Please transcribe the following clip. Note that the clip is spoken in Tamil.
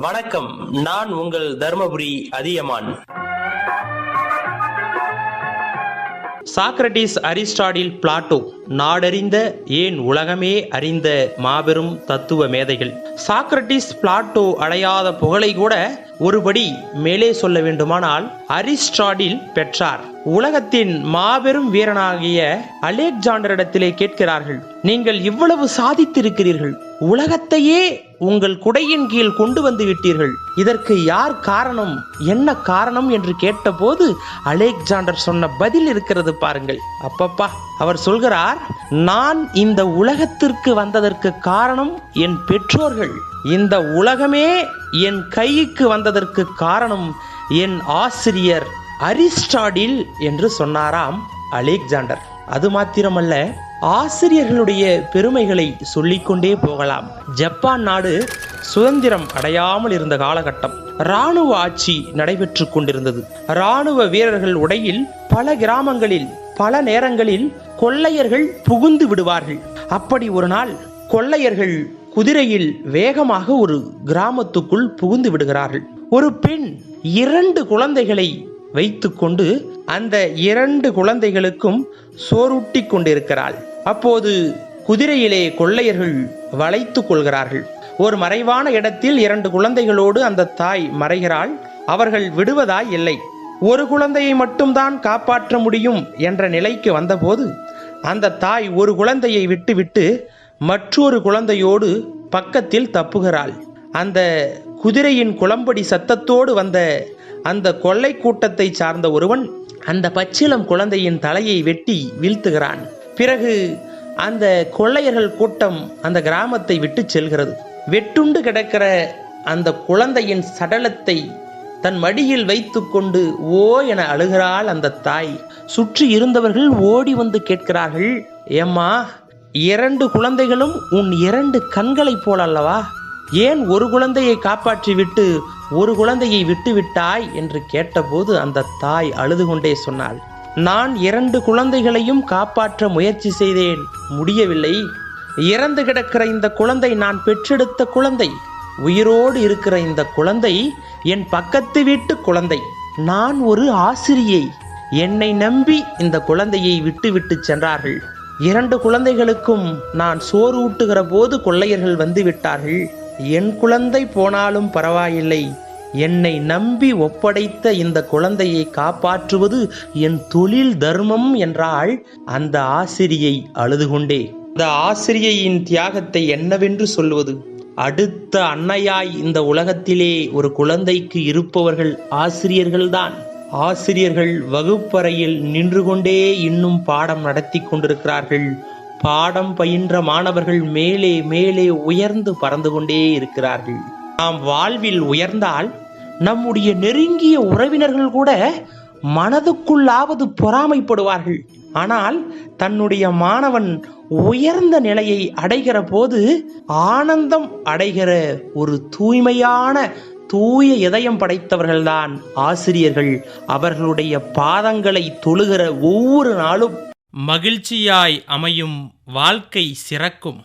வணக்கம். நான் உங்கள் Dharmapuri Athiyaman. Socrates Aristotle Plato நாடறிந்த ஏன் உலகமே அறிந்த மாபெரும் தத்துவ மேதைகள். சாக்ரட்டிஸ் பிளாட்டோ அடையாத புகழை கூட ஒருபடி மேலே சொல்ல வேண்டுமானால் அரிஸ்டாடில் பெற்றார். உலகத்தின் மாபெரும் வீரனாகிய அலெக்சாண்டரிடத்திலே கேட்கிறார்கள் நீங்கள் இவ்வளவு சாதித்திருக்கிறீர்கள். உலகத்தையே உங்கள் குடையின் கீழ் கொண்டு வந்து விட்டீர்கள். இதற்கு யார் காரணம்? என்ன காரணம்? என்று கேட்டபோது அலெக்சாண்டர் சொன்ன பதில் இருக்கிறது பாருங்கள். அப்பப்பா அவர் சொல்கிறார் நான் இந்த உலகத்திற்கு வந்ததற்கு காரணம் என் பெற்றோர்கள். இந்த உலகமே என் கைக்கு வந்ததற்கு காரணம் என் ஆசிரியர் அரிஸ்டாடில் என்று சொன்னாராம் அலெக்சாண்டர். அது மாத்திரமல்ல ஆசிரியர்களுடைய பெருமைகளை சொல்லிக்கொண்டே போகலாம். ஜப்பான் நாடு சுதந்திரம் அடையாமல் இருந்த காலகட்டம். இராணுவ ஆட்சி நடைபெற்று கொண்டிருந்தது. இராணுவ வீரர்கள் உடையில் பல கிராமங்களில் பல நேரங்களில் கொள்ளையர்கள் புகுந்து விடுவார்கள். அப்படி ஒரு நாள் கொள்ளையர்கள் குதிரையில் வேகமாக ஒரு கிராமத்துக்குள் புகுந்து விடுகிறார்கள். ஒரு பெண் இரண்டு குழந்தைகளை வைத்துக்கொண்டு அந்த இரண்டு குழந்தைகளுக்கும் சோறுட்டி கொண்டிருக்கிறாள். அப்போது குதிரையிலே கொள்ளையர்கள் வளைத்துக் கொள்கிறார்கள். ஒரு மறைவான இடத்தில் இரண்டு குழந்தைகளோடு அந்த தாய் மறைகிறாள். அவர்கள் விடுவதாய் இல்லை. ஒரு குழந்தையை மட்டும்தான் காப்பாற்ற முடியும் என்ற நிலைக்கு வந்தபோது அந்த தாய் ஒரு குழந்தையை விட்டுவிட்டு மற்றொரு குழந்தையோடு பக்கத்தில் தப்புகிறாள். அந்த குதிரையின் குளம்படி சத்தத்தோடு வந்த அந்த கொள்ளை கூட்டத்தை சார்ந்த ஒருவன் அந்த பச்சிளம் குழந்தையின் தலையை வெட்டி வீழ்த்துகிறான். பிறகு அந்த கொள்ளையர்கள் கூட்டம் அந்த கிராமத்தை விட்டு செல்கிறது. வெட்டுண்டு கிடக்கிற அந்த குழந்தையின் சடலத்தை தன் மடியில் வைத்துக்கொண்டு ஓ என அழுகிறாள் அந்த தாய். சுற்றி இருந்தவர்கள் ஓடி வந்து கேட்கிறார்கள் ஏம்மா இரண்டு குழந்தைகளும் உன் இரண்டு கண்களைப் போல அல்லவா ஏன் ஒரு குழந்தையை காப்பாற்றி விட்டு ஒரு குழந்தையை விட்டு விட்டாய் என்று கேட்டபோது அந்த தாய் அழுது கொண்டே சொன்னாள் நான் இரண்டு குழந்தைகளையும் காப்பாற்ற முயற்சி செய்தேன் முடியவில்லை. இறந்து கிடக்கிற இந்த குழந்தை நான் பெற்றெடுத்த குழந்தை. உயிரோடு இருக்கிற இந்த குழந்தை என் பக்கத்து வீட்டு குழந்தை. நான் ஒரு ஆசிரியை. என்னை நம்பி இந்த குழந்தையை விட்டுவிட்டு சென்றார்கள். இரண்டு குழந்தைகளுக்கும் நான் சோறு ஊட்டுகிற போது கொள்ளையர்கள் வந்து விட்டார்கள். என் குழந்தை போனாலும் பரவாயில்லை. என்னை நம்பி ஒப்படைத்த இந்த குழந்தையை காப்பாற்றுவது என் தொழில் தர்மம் என்றால் அந்த ஆசிரியை அழுது கொண்டே அந்த ஆசிரியையின் தியாகத்தை என்னவென்று சொல்வது? அடுத்த அன்னையாய் இந்த உலகத்திலே ஒரு குழந்தைக்கு இருப்பவர்கள் ஆசிரியர்கள்தான். ஆசிரியர்கள் வகுப்பறையில் நின்று கொண்டே இன்னும் பாடம் நடத்தி கொண்டிருக்கிறார்கள். பாடம் பயின்ற மாணவர்கள் மேலே மேலே உயர்ந்து பறந்து கொண்டே இருக்கிறார்கள். நாம் வாழ்வில் உயர்ந்தால் நம்முடைய நெருங்கிய உறவினர்கள் கூட மனதுக்குள்ளாவது பொறாமைப்படுவார்கள். ஆனால் தன்னுடைய மாணவன் உயர்ந்த நிலையை அடைகிற போது ஆனந்தம் அடைகிற ஒரு தூய்மையான தூய இதயம் படைத்தவர்கள்தான் ஆசிரியர்கள். அவர்களுடைய பாதங்களை தொழுகிற ஒவ்வொரு நாளும் மகிழ்ச்சியாய் அமையும் வாழ்க்கை சிறக்கும்.